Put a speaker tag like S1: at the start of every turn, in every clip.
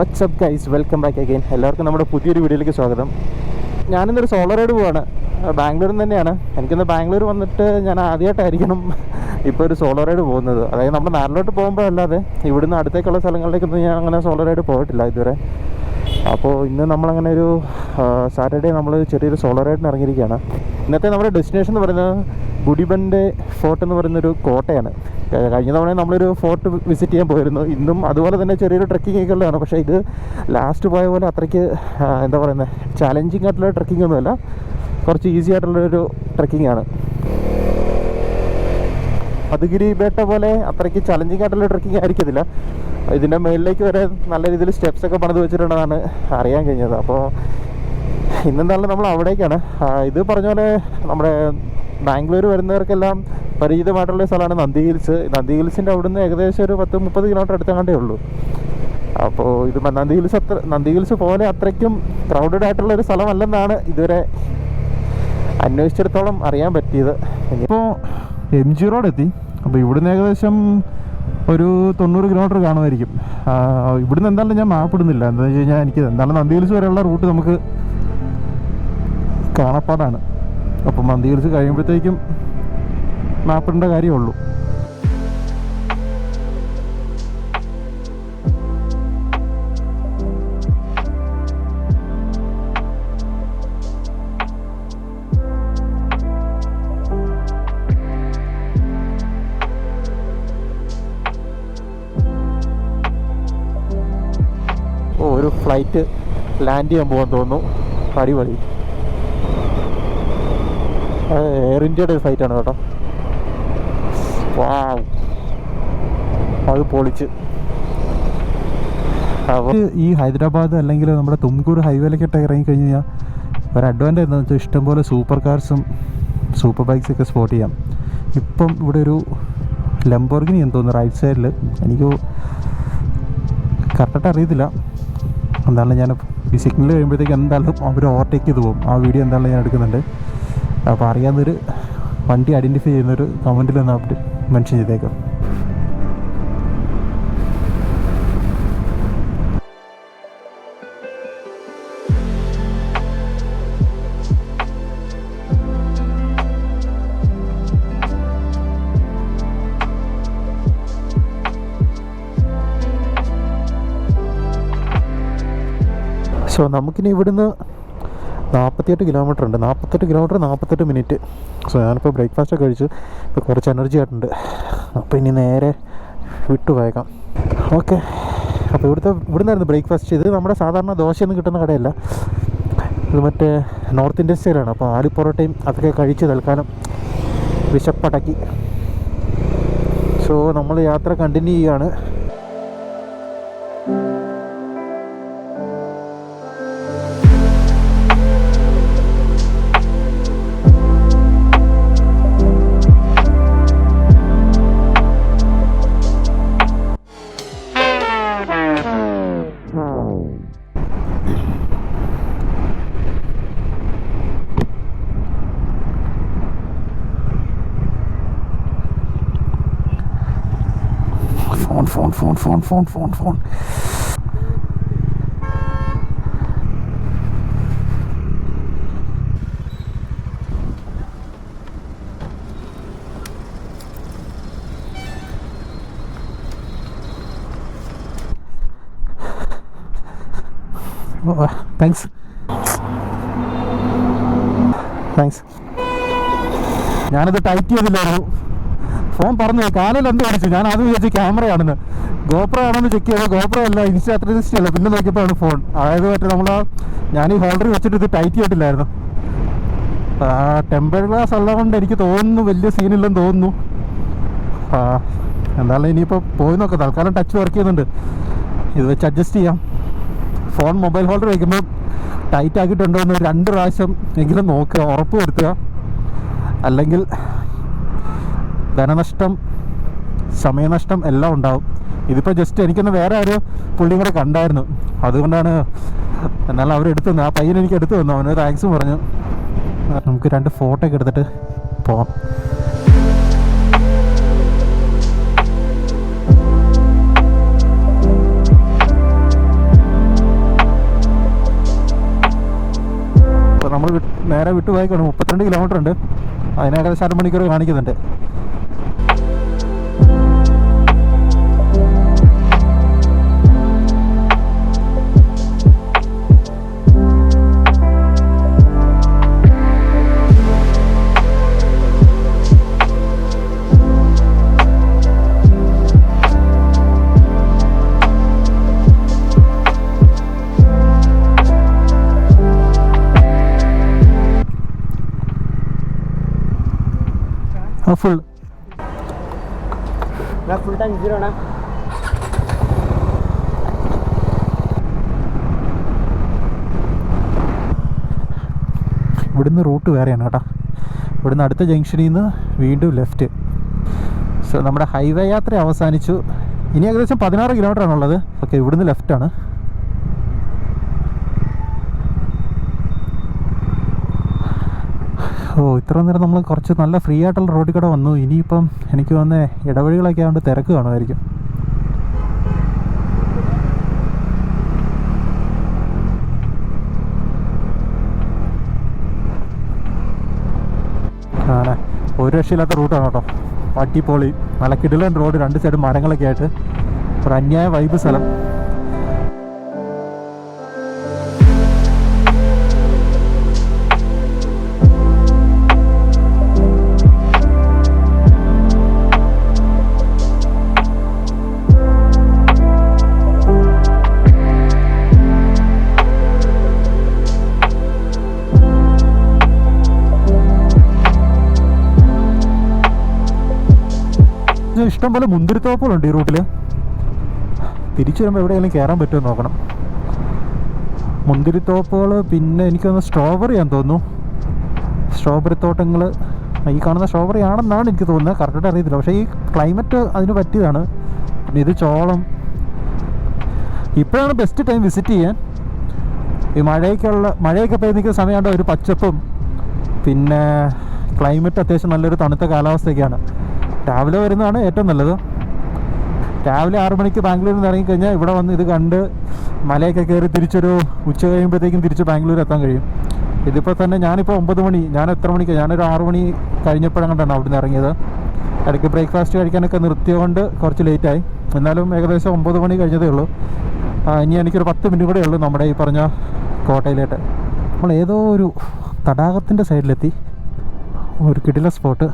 S1: What's up guys welcome back again എല്ലാവർക്കും നമ്മുടെ പുതിയൊരു വീഡിയോയിലേക്ക് സ്വാഗതം. ഞാനിന്നൊരു സോളോ റൈഡ് പോവാണ് ബാംഗ്ലൂരിൽ നിന്ന് തന്നെയാണ്. എനിക്കിന്ന് ബാംഗ്ലൂർ വന്നിട്ട് ഞാൻ ആദ്യമായിട്ടായിരിക്കണം ഇപ്പോൾ ഒരു സോളോ റൈഡ് പോകുന്നത്. അതായത് നമ്മുടെ നാട്ടിലോട്ട് പോകുമ്പോഴല്ലാതെ ഇവിടുന്ന് അടുത്തേക്കുള്ള സ്ഥലങ്ങളിലേക്കൊന്നും ഞാൻ അങ്ങനെ സോളോ റൈഡ് പോയിട്ടില്ല ഇതുവരെ. അപ്പോൾ ഇന്ന് നമ്മളങ്ങനെ ഒരു സാറ്റർഡേ നമ്മൾ ചെറിയൊരു സോളോ റൈഡിന് ഇറങ്ങിയിരിക്കുകയാണ്. ഇന്നത്തെ നമ്മുടെ ഡെസ്റ്റിനേഷൻ എന്ന് പറയുന്നത് ബുഡിബന്റെ ഫോർട്ട് എന്ന് പറയുന്നൊരു കോട്ടയാണ്. കഴിഞ്ഞ തവണ നമ്മളൊരു ഫോർട്ട് വിസിറ്റ് ചെയ്യാൻ പോയിരുന്നു. ഇന്നും അതുപോലെ തന്നെ ചെറിയൊരു ട്രക്കിംഗ് ഒക്കെ ഉള്ളതാണ് പക്ഷേ ഇത് ലാസ്റ്റ് പോയ പോലെ അത്രയ്ക്ക് എന്താ പറയുന്നത് ചാലഞ്ചിങ് ആയിട്ടുള്ള ട്രക്കിംഗ് ഒന്നുമല്ല. കുറച്ച് ഈസി ആയിട്ടുള്ളൊരു ട്രക്കിംഗ് ആണ്. മധുഗിരി ബേട്ട പോലെ അത്രയ്ക്ക് ചലഞ്ചിങ് ആയിട്ടുള്ള ട്രക്കിംഗ് ആയിരിക്കത്തില്ല. ഇതിന്റെ മുകളിലേക്ക് വരെ നല്ല രീതിയിൽ സ്റ്റെപ്സ് ഒക്കെ പണിത് വെച്ചിട്ടുണ്ടെന്നാണ് അറിയാൻ കഴിഞ്ഞത്. അപ്പോൾ ഇന്നെന്തായാലും നമ്മൾ അവിടേക്കാണ്. ഇത് പറഞ്ഞ പോലെ നമ്മുടെ ബാംഗ്ലൂർ വരുന്നവർക്കെല്ലാം പരിചിതമായിട്ടുള്ള സ്ഥലമാണ് നന്ദി ഹിൽസ്. നന്ദി ഹിൽസിന്റെ അവിടുന്ന് ഏകദേശം ഒരു പത്ത് മുപ്പത് കിലോമീറ്റർ അടുത്തങ്ങാണ്ടേ ഉള്ളൂ. അപ്പോൾ ഇത് നന്ദി ഹിൽസ് അത്ര നന്ദി ഹിൽസ് പോലെ അത്രയ്ക്കും ക്രൗഡഡ് ആയിട്ടുള്ള ഒരു സ്ഥലമല്ലെന്നാണ് ഇതുവരെ അന്വേഷിച്ചിടത്തോളം അറിയാൻ പറ്റിയത്. ഇപ്പോൾ എം ജി റോഡ് എത്തി. അപ്പോൾ ഇവിടുന്ന് ഏകദേശം ഒരു തൊണ്ണൂറ് കിലോമീറ്റർ കാണുമായിരിക്കും. ഇവിടുന്ന് എന്തായാലും ഞാൻ മാപ്പിടുന്നില്ല എന്താണെന്ന് വെച്ച് കഴിഞ്ഞാൽ എനിക്ക് എന്തായാലും നന്ദി ഹിൽസ് വരെയുള്ള റൂട്ട് നമുക്ക് കാണപ്പാടാണ്. അപ്പം നന്ദി ഹിൽസ് കഴിയുമ്പോഴത്തേക്കും മാപ്പിടേണ്ട കാര്യമുള്ളൂ. ഒരു ഫ്ലൈറ്റ് ലാൻഡ് ചെയ്യാൻ പോകാൻ തോന്നുന്നു. അടിപൊളി. എയർ ഇന്ത്യയുടെ ഒരു ഫ്ലൈറ്റാണ് കേട്ടോ. വാവ്. അത് പൊളിച്ച്. അപ്പോൾ ഈ ഹൈദരാബാദ് അല്ലെങ്കിൽ നമ്മുടെ തുംകൂർ ഹൈവേയിലേക്കൊക്കെ ഇറങ്ങി കഴിഞ്ഞ് കഴിഞ്ഞാൽ ഒരു അഡ്വാന്റേജ് എന്താണെന്ന് വെച്ചാൽ ഇഷ്ടംപോലെ സൂപ്പർ കാർസും സൂപ്പർ ബൈക്സ് ഒക്കെ സ്പോട്ട് ചെയ്യാം. ഇപ്പം ഇവിടെ ഒരു ലംബോർഗിനി എന്ന് തോന്നുന്നു റൈറ്റ് സൈഡിൽ എനിക്ക് കറക്റ്റായിട്ട് അറിയത്തില്ല. എന്തായാലും ഞാൻ ഈ സിഗ്നൽ കഴിയുമ്പോഴത്തേക്ക് എന്തായാലും അവർ ഓവർടേക്ക് ചെയ്ത് പോകും. ആ വീഡിയോ എന്തായാലും ഞാൻ എടുക്കുന്നുണ്ട്. അപ്പോൾ അറിയാവുന്നൊരു വണ്ടി ഐഡന്റിഫൈ ചെയ്യുന്നൊരു കമന്റിൽ ഒന്ന് അവിടെ മെൻഷൻ സോ നമുക്കിനി ഇവിടുന്ന് നാൽപ്പത്തിയെട്ട് കിലോമീറ്റർ ഉണ്ട്. നാൽപ്പത്തെട്ട് കിലോമീറ്റർ നാൽപ്പത്തെട്ട് മിനിറ്റ് സോ ഞാനിപ്പോൾ ബ്രേക്ക്ഫാസ്റ്റ് ഒക്കെ കഴിച്ച് ഇപ്പോൾ കുറച്ച് എനർജി ആയിട്ടുണ്ട്. അപ്പോൾ ഇനി നേരെ വിട്ടു പോയേക്കാം. ഓക്കെ അപ്പോൾ ഇവിടുത്തെ ഇവിടുന്നായിരുന്നു ബ്രേക്ക്ഫാസ്റ്റ് ഇത് നമ്മുടെ സാധാരണ ദോശയൊന്നും കിട്ടുന്ന കടയല്ല. ഇത് മറ്റേ നോർത്ത് ഇന്ത്യൻ സ്റ്റൈലാണ് അപ്പോൾ ആലു പൊറോട്ടയും അതൊക്കെ കഴിച്ച് തൽക്കാലം വിശപ്പടക്കി. സോ നമ്മൾ യാത്ര കണ്ടിന്യൂ ചെയ്യുകയാണ് phone phone phone phone thanks thanks ഞാനത് ടൈറ്റ് ചെയ്തില്ലായിരുന്നു. ഫോൺ പറഞ്ഞു കാലിൽ എന്ത് കാണിച്ചു? ഞാൻ ആദ്യം വിചാരിച്ചു ക്യാമറയാണെന്ന്. ഗോപ്രോ ആണെന്ന് ചെക്ക് ചെയ്തത്. ഗോപ്രോ അല്ല ഇൻസ്റ്റാ ത്രീ അല്ല. പിന്നെ നോക്കിയപ്പോഴാണ് ഫോൺ. അതായത് മറ്റേ നമ്മൾ ഞാൻ ഈ ഹോൾഡർ വെച്ചിട്ട് ഇത് ടൈറ്റ് ചെയ്തിട്ടില്ലായിരുന്നു. ടെമ്പർ ഗ്ലാസ് ഉള്ളതുകൊണ്ട് എനിക്ക് തോന്നുന്നു വലിയ സീനില്ലെന്ന് തോന്നുന്നു. എന്തായാലും ഇനിയിപ്പോൾ പോയി നോക്കാം. തൽക്കാലം ടച്ച് വർക്ക് ചെയ്യുന്നുണ്ട്. ഇത് വെച്ച് അഡ്ജസ്റ്റ് ചെയ്യാം. ഫോൺ മൊബൈൽ ഹോൾഡർ വയ്ക്കുമ്പോൾ ടൈറ്റ് ആക്കിയിട്ടുണ്ടോ എന്ന് രണ്ട് പ്രാവശ്യം എങ്കിലും നോക്കുക ഉറപ്പ് വരുത്തുക. അല്ലെങ്കിൽ ധനനഷ്ടം സമയനഷ്ടം എല്ലാം ഉണ്ടാവും. ഇതിപ്പോൾ ജസ്റ്റ് എനിക്കൊന്ന് വേറെ ഒരു പുള്ളിയും കൂടെ കണ്ടായിരുന്നു. അതുകൊണ്ടാണ് എന്നാലും അവരെടുത്തു തന്നു. ആ പയ്യൻ എനിക്ക് എടുത്തു തന്നു. അവന് താങ്ക്സ് പറഞ്ഞു. നമുക്ക് രണ്ട് ഫോട്ടോ ഒക്കെ എടുത്തിട്ട് പോവാം. നമ്മൾ നേരെ വിട്ടുപോയിക്കാണ്. മുപ്പത്തിരണ്ട് കിലോമീറ്റർ ഉണ്ട്. അതിന് ഏകദേശം അരമണിക്കൂർ കാണിക്കുന്നുണ്ട്. ഫുൾ
S2: ഫുൾ ടൈം സീറോ
S1: ഇവിടുന്ന് റൂട്ട് വേറെയാണ് കേട്ടോ. ഇവിടുന്ന് അടുത്ത ജംഗ്ഷനിൽ നിന്ന് വീണ്ടും ലെഫ്റ്റ് സോ നമ്മുടെ ഹൈവേ യാത്ര അവസാനിച്ചു. ഇനി ഏകദേശം പതിനാറ് കിലോമീറ്റർ ആണുള്ളത്. ഓക്കെ ഇവിടുന്ന് ലെഫ്റ്റാണ് ഓ ഇത്ര നേരം നമ്മൾ കുറച്ച് നല്ല ഫ്രീ ആയിട്ടുള്ള റോഡിൽ കൂടെ വന്നു. ഇനിയിപ്പം എനിക്ക് വന്ന ഇടവഴികളൊക്കെ ആയതുകൊണ്ട് തിരക്ക് കാണുമായിരിക്കും. ആണ് ഒരു രക്ഷയില്ലാത്ത റൂട്ടാണ് കേട്ടോ. പട്ടിപ്പോളി നല്ല കിടിലൻ റോഡ് രണ്ട് സൈഡും മരങ്ങളൊക്കെ ആയിട്ട്. ഒരു അന്യായ വൈബ് സ്ഥലം. ഇഷ്ടംപോലെ മുന്തിരിത്തോപ്പുകളുണ്ട് ഈ റൂട്ടിൽ തിരിച്ചു വരുമ്പോൾ എവിടെയെങ്കിലും കയറാൻ പറ്റുമോ നോക്കണം. മുന്തിരിത്തോപ്പുകൾ പിന്നെ എനിക്കൊന്ന് സ്ട്രോബെറി ആണെന്ന് തോന്നുന്നു. സ്ട്രോബെറി തോട്ടങ്ങൾ ഈ കാണുന്ന സ്ട്രോബെറി ആണെന്നാണ് എനിക്ക് തോന്നുന്നത്. കറക്റ്റായിട്ട് അറിയത്തില്ല. പക്ഷേ ഈ ക്ലൈമറ്റ് അതിന് പറ്റിയതാണ്. പിന്നെ ഇത് ചോളം. ഇപ്പോഴാണ് ബെസ്റ്റ് ടൈം വിസിറ്റ് ചെയ്യാൻ. ഈ മഴയൊക്കെയുള്ള മഴയൊക്കെ പെയ്ത് നിൽക്കുന്ന സമയമാണ്ട് ഒരു പച്ചപ്പും. പിന്നെ ക്ലൈമറ്റ് അത്യാവശ്യം നല്ലൊരു തണുത്ത കാലാവസ്ഥയൊക്കെയാണ്. രാവിലെ വരുന്നതാണ് ഏറ്റവും നല്ലത്. രാവിലെ ആറു മണിക്ക് ബാംഗ്ലൂരിൽ നിന്ന് ഇറങ്ങിക്കഴിഞ്ഞാൽ ഇവിടെ വന്ന് ഇത് കണ്ട് മലയൊക്കെ കയറി തിരിച്ചൊരു ഉച്ച കഴിയുമ്പോഴത്തേക്കും തിരിച്ച് ബാംഗ്ലൂർ എത്താൻ കഴിയും. ഇതിപ്പോൾ തന്നെ ഞാനിപ്പോൾ ഒമ്പത് മണി ഞാൻ എത്ര മണിക്ക്? ഞാനൊരു ആറു മണി കഴിഞ്ഞപ്പോഴങ്ങോട്ടാണ് അവിടെ ഇറങ്ങിയത്. ഇടയ്ക്ക് ബ്രേക്ക്ഫാസ്റ്റ് കഴിക്കാനൊക്കെ നിർത്തിയതുകൊണ്ട് കുറച്ച് ലേറ്റായി എന്നാലും ഏകദേശം ഒമ്പത് മണി കഴിഞ്ഞതേ ഉള്ളൂ. ഇനി എനിക്കൊരു പത്ത് മിനിറ്റ് കൂടെ ഉള്ളൂ നമ്മുടെ ഈ പറഞ്ഞ കോട്ടയിലേട്ട്. നമ്മൾ ഏതോ ഒരു തടാകത്തിന്റെ സൈഡിലെത്തി ഒരു കിടില സ്പോട്ട്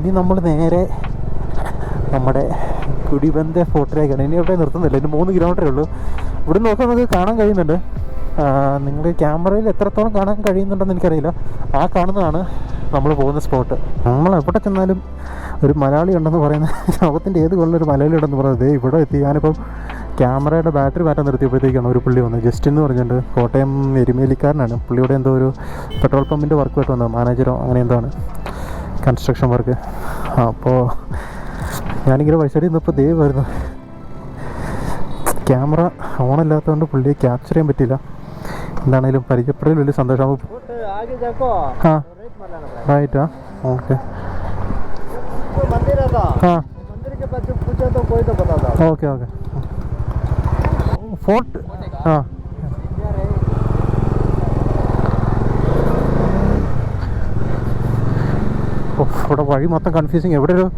S1: ഇനി നമ്മൾ നേരെ നമ്മുടെ കുടിബന്ധ ഫോർട്ടിലേക്കാണ്. ഇനി എവിടെ നിർത്തുന്നില്ല. ഇനി മൂന്ന് കിലോമീറ്ററേ ഉള്ളൂ. ഇവിടെ നോക്കാൻ നമുക്ക് കാണാൻ കഴിയുന്നുണ്ട്. നിങ്ങളുടെ ക്യാമറയിൽ എത്രത്തോളം കാണാൻ കഴിയുന്നുണ്ടെന്ന് എനിക്കറിയില്ല. ആ കാണുന്നതാണ് നമ്മൾ പോകുന്ന സ്പോട്ട് നമ്മൾ എവിടെ ചെന്നാലും ഒരു മലയാളി ഉണ്ടെന്ന് പറയുന്ന ലോകത്തിന്റെ ഏത് കൊള്ളൊരു മലയാളി ഉണ്ടെന്ന് പറയുന്നത് ഇവിടെ എത്തി. ഞാനിപ്പം ക്യാമറയുടെ ബാറ്ററി മാറ്റാൻ നിർത്തിയപ്പോഴത്തേക്കാണ് ഒരു പുള്ളി വന്നത്. ജസ്റ്റ് എന്ന് പറഞ്ഞിട്ടുണ്ട്. കോട്ടയം എരുമേലിക്കാരനാണ്. പുള്ളിയുടെ എന്തോ ഒരു പെട്രോൾ പമ്പിന്റെ വർക്കുമായിട്ട് വന്നത്. മാനേജറോ അങ്ങനെ എന്താണ് കൺസ്ട്രക്ഷൻ വർക്ക് അപ്പോൾ ഞാനിങ്ങനെ വഴിച്ചടി നിന്നപ്പോൾ ദേ വരുന്നു. ക്യാമറ ഓൺ അല്ലാത്തതുകൊണ്ട് പുള്ളിയെ ക്യാപ്ചർ ചെയ്യാൻ പറ്റില്ല എന്താണേലും പരിചയപ്പെടൽ വലിയ സന്തോഷം
S2: ആ. റൈറ്റ് ഓക്കെ ആ?
S1: ഓക്കെ ഓക്കെ ഫോർട്ട് ആ. ഓ, ഇവിടെ വഴി മൊത്തം കൺഫ്യൂസിങ് എവിടെ ഒരു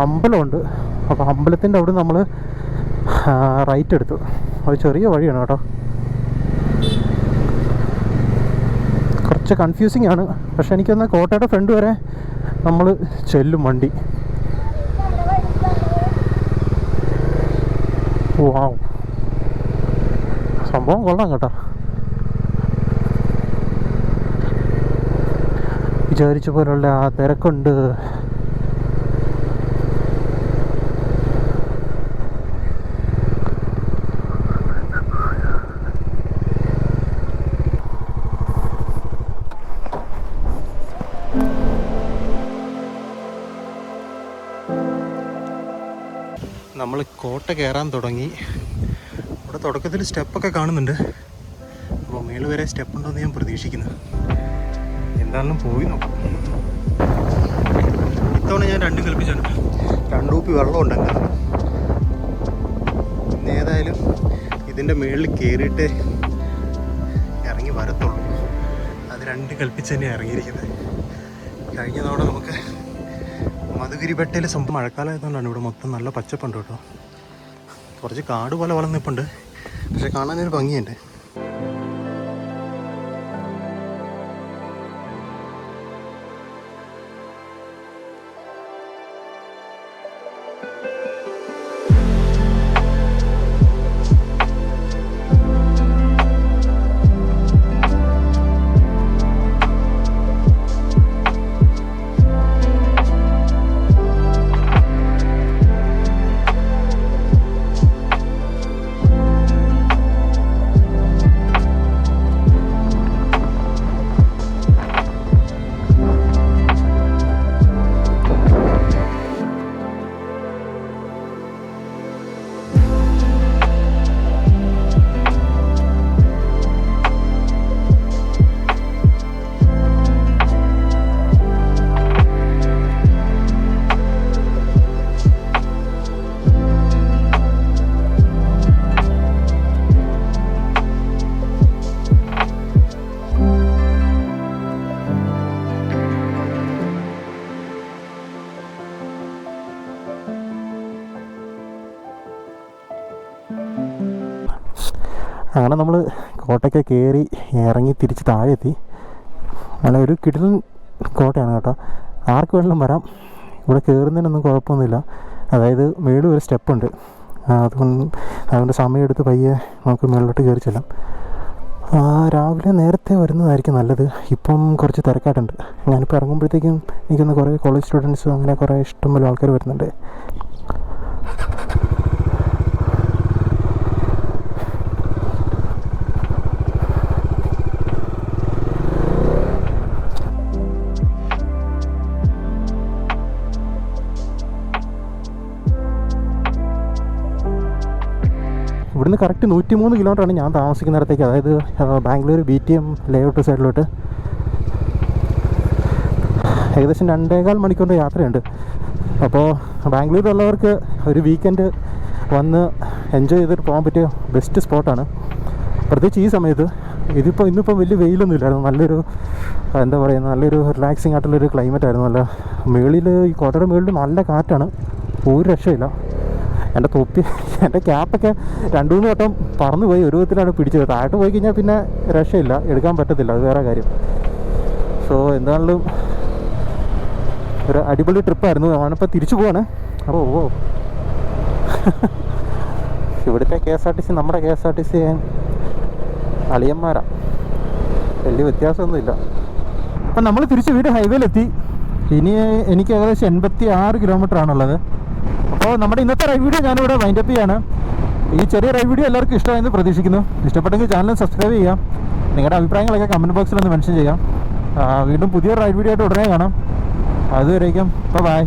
S1: അമ്പലമുണ്ട്. അപ്പോൾ അമ്പലത്തിന്റെ അവിടെ നമ്മൾ റൈറ്റ് എടുത്തു. ഒരു ചെറിയ വഴിയാണ് കേട്ടോ. കുറച്ച് കൺഫ്യൂസിങ് ആണ്. പക്ഷെ എനിക്കൊന്ന് കോട്ടയുടെ ഫ്രണ്ട് വരെ നമ്മൾ ചെല്ലും വണ്ടി. വാവ് സംഭവം കൊള്ളാം കേട്ടോ. വിചാരിച്ച പോലുള്ള ആ തിരക്കുണ്ട്. നമ്മൾ കോട്ട കയറാൻ തുടങ്ങി. ഇവിടെ തുടക്കത്തിൽ സ്റ്റെപ്പൊക്കെ കാണുന്നുണ്ട്. അപ്പോൾ മേൾ വരെ സ്റ്റെപ്പ് ഉണ്ടോ എന്ന് ഞാൻ പ്രതീക്ഷിക്കുന്നു. എന്താണെങ്കിലും പോയി നോക്കാം. ഇത്തവണ ഞാൻ രണ്ടും കൽപ്പിച്ചാണ് രണ്ടു കുപ്പി വെള്ളം ഉണ്ടെങ്കിൽ ഇന്ന് ഏതായാലും ഇതിന്റെ മുകളിൽ കയറിയിട്ട് ഇറങ്ങി വരത്തുള്ളൂ. അത് രണ്ട് കൽപ്പിച്ച് തന്നെ ഇറങ്ങിയിരിക്കുന്നത്. കഴിഞ്ഞ തവണ നമുക്ക് മധുഗിരി ബെട്ടയിൽ സംഭവം മഴക്കാലമായതുകൊണ്ടാണ് ഇവിടെ മൊത്തം നല്ല പച്ചപ്പുണ്ട് കേട്ടോ. കുറച്ച് കാട് പോലെ വളർന്നിപ്പുണ്ട്. പക്ഷെ കാണാനൊരു ഭംഗിയുണ്ട്. അങ്ങനെ നമ്മൾ കോട്ടയ്ക്ക് കയറി ഇറങ്ങി തിരിച്ച് താഴെ എത്തി നല്ല ഒരു കിടിലൻ കോട്ടയാണ് കേട്ടോ. ആർക്ക് വേണമെങ്കിലും വരാം. ഇവിടെ കയറുന്നതിനൊന്നും കുഴപ്പമൊന്നുമില്ല. അതായത് മേളിൽ ഒരു സ്റ്റെപ്പുണ്ട്. അതുകൊണ്ട് അതുകൊണ്ട് സമയമെടുത്ത് പയ്യെ നമുക്ക് മുകളിലോട്ട് കയറി ചെല്ലാം. രാവിലെ നേരത്തെ വരുന്നതായിരിക്കും നല്ലത്. ഇപ്പം കുറച്ച് തിരക്കായിട്ടുണ്ട്. ഞാനിപ്പോൾ ഇറങ്ങുമ്പോഴത്തേക്കും എനിക്കൊന്ന് കുറേ കോളേജ് സ്റ്റുഡൻസ് അങ്ങനെ കുറേ ഇഷ്ടംപോലെ ആൾക്കാർ വരുന്നുണ്ട്. ഇവിടുന്ന് കറക്റ്റ് നൂറ്റി മൂന്ന് കിലോമീറ്ററാണ് ഞാൻ താമസിക്കുന്നിടത്തേക്ക്. അതായത് Bangalore B T M layout സൈഡിലോട്ട്. ഏകദേശം രണ്ടേകാൽ മണിക്കൂറിന്റെ യാത്രയുണ്ട്. അപ്പോൾ ബാംഗ്ലൂരിലുള്ളവർക്ക് ഒരു വീക്കെൻഡ് വന്ന് എൻജോയ് ചെയ്തിട്ട് പോകാൻ പറ്റിയ ബെസ്റ്റ് സ്പോട്ടാണ് പ്രത്യേകിച്ച് ഈ സമയത്ത് ഇതിപ്പോൾ ഇന്നിപ്പോൾ വലിയ വെയിലൊന്നും ഇല്ലായിരുന്നു. നല്ലൊരു എന്താ പറയുക നല്ലൊരു റിലാക്സിങ് ആയിട്ടുള്ളൊരു ക്ലൈമറ്റ് ആയിരുന്നു. നല്ല മേളിൽ ഈ കോട്ടയുടെ മേളിൽ നല്ല കാറ്റാണ്. ഒരു രക്ഷയില്ല. എന്റെ തൊപ്പി എന്റെ ക്യാപ്പൊക്കെ രണ്ടു മൂന്ന് വട്ടം പറന്നു പോയി ഒരു വിധത്തിലാണ് പിടിച്ചത്. താഴോട്ട് പോയി കഴിഞ്ഞാൽ പിന്നെ രക്ഷയില്ല. എടുക്കാൻ പറ്റത്തില്ല. അത് വേറെ കാര്യം. സോ എന്താണെങ്കിലും ഒരു അടിപൊളി ട്രിപ്പായിരുന്നു. അവനിപ്പോൾ തിരിച്ചു പോവാണ്. അപ്പോൾ ഓ. ഇവിടുത്തെ K S R T C നമ്മുടെ K S R T C അളിയന്മാരാ. വലിയ വ്യത്യാസമൊന്നുമില്ല. അപ്പം നമ്മൾ തിരിച്ച് വീട് ഹൈവേയിലെത്തി. ഇനി എനിക്ക് ഏകദേശം എൺപത്തി ആറ് കിലോമീറ്റർ ആണുള്ളത്. അപ്പോൾ നമ്മുടെ ഇന്നത്തെ റൈവ് വീഡിയോ ഞാനിവിടെ വൈൻഡപ്പ് ചെയ്യാണ്. ഈ ചെറിയ റൈവ് വീഡിയോ എല്ലാവർക്കും ഇഷ്ടമായെന്ന് പ്രതീക്ഷിക്കുന്നു. ഇഷ്ടപ്പെട്ടെങ്കിൽ ചാനൽ സബ്സ്ക്രൈബ് ചെയ്യാം നിങ്ങളുടെ അഭിപ്രായങ്ങളൊക്കെ കമന്റ് ബോക്സിൽ ഒന്ന് മെൻഷൻ ചെയ്യാം. വീണ്ടും പുതിയ റൈഡ് വീഡിയോ ആയിട്ട് ഉടനെ കാണാം. അതുവരേക്കും ബൈ